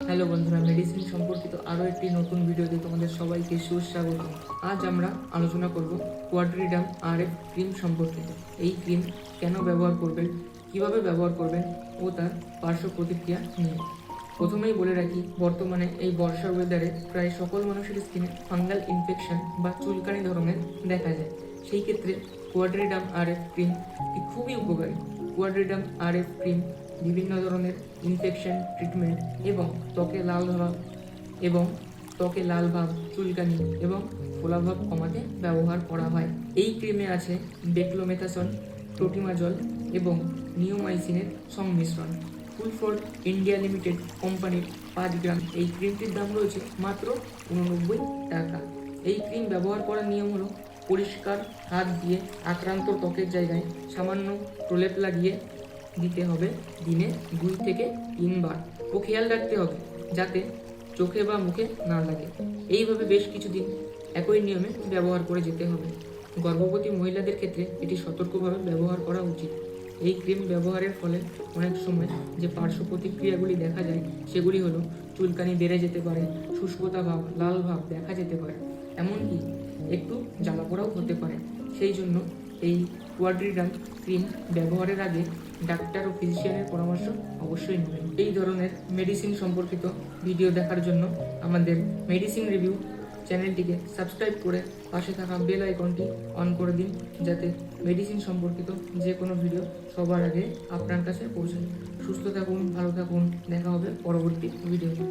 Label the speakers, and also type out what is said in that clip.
Speaker 1: Hello বন্ধুরা medicine সম্পর্কিত আরও একটি নতুন ভিডিওতে তোমাদের সবাইকে সুস্বাগত আজ আমরা আলোচনা করব কোয়াড্রিডাম আর এফ ক্রিম সম্পর্কে এই ক্রিম কেন ব্যবহার করবেন, কীভাবে ব্যবহার করবেন ও তার পার্শ্ব প্রতিক্রিয়া নিয়ে। প্রথমেই বলে রাখি, বর্তমানে এই বর্ষা ওয়েদারে প্রায় সকল মানুষের স্কিনে ফাঙ্গাল ইনফেকশন বা চুলকানি ধরনের দেখা যায়। সেই ক্ষেত্রে কোয়াড্রিডাম আর এফ ক্রিম খুবই উপকারী। কোয়াড্রিডাম আর এফ ক্রিম বিভিন্ন ধরনের ইনফেকশন ট্রিটমেন্ট এবং ত্বকে লাল ভাব এবং ত্বকে লাল ভাব, চুলকানি এবং ফোলাভাব কমাতে ব্যবহার করা হয়। এই ক্রিমে আছে ডেক্লোমেথাসন প্রোটিমাজল এবং নিওমাইসিনের সংমিশ্রণ। ফুল ফর ইন্ডিয়া লিমিটেড কোম্পানির পাঁচ গ্রাম। এই ক্রিমটির দাম রয়েছে মাত্র উননব্বই টাকা। এই ক্রিম ব্যবহার করার নিয়ম হলো পরিষ্কার হাত দিয়ে আক্রান্ত ত্বকের জায়গায় সামান্য প্রলেপ লাগিয়ে দিতে হবে দিনে দুই থেকে তিনবার। ও খেয়াল রাখতে হবে যাতে চোখে বা মুখে না লাগে। এইভাবে বেশ কিছুদিন একই নিয়মে ব্যবহার করে যেতে হবে। গর্ভবতী মহিলাদের ক্ষেত্রে এটি সতর্কভাবে ব্যবহার করা উচিত। এই ক্রিম ব্যবহারের ফলে অনেক সময় যে পার্শ্ব প্রতিক্রিয়াগুলি দেখা যায়, সেগুলি হলো চুলকানি বেড়ে যেতে পারে, শুষ্কতা ভাব, লাল ভাব দেখা যেতে পারে। এমনকি একটু জ্বালাপোড়াও হতে পারে। সেই জন্য এই কোয়াড্রিডাম ক্রিম ব্যবহারের আগে ডাক্তার ও ফিজিশিয়ানের পরামর্শ অবশ্যই নেবেন। এই ধরনের মেডিসিন সম্পর্কিত ভিডিও দেখার জন্য আমাদের মেডিসিন রিভিউ চ্যানেলটিকে সাবস্ক্রাইব করে পাশে থাকা বেল আইকনটি অন করে দিন, যাতে মেডিসিন সম্পর্কিত যে কোনো ভিডিও সবার আগে আপনার কাছে পৌঁছায়। সুস্থ থাকুন, ভালো থাকুন, দেখা হবে পরবর্তী ভিডিওতে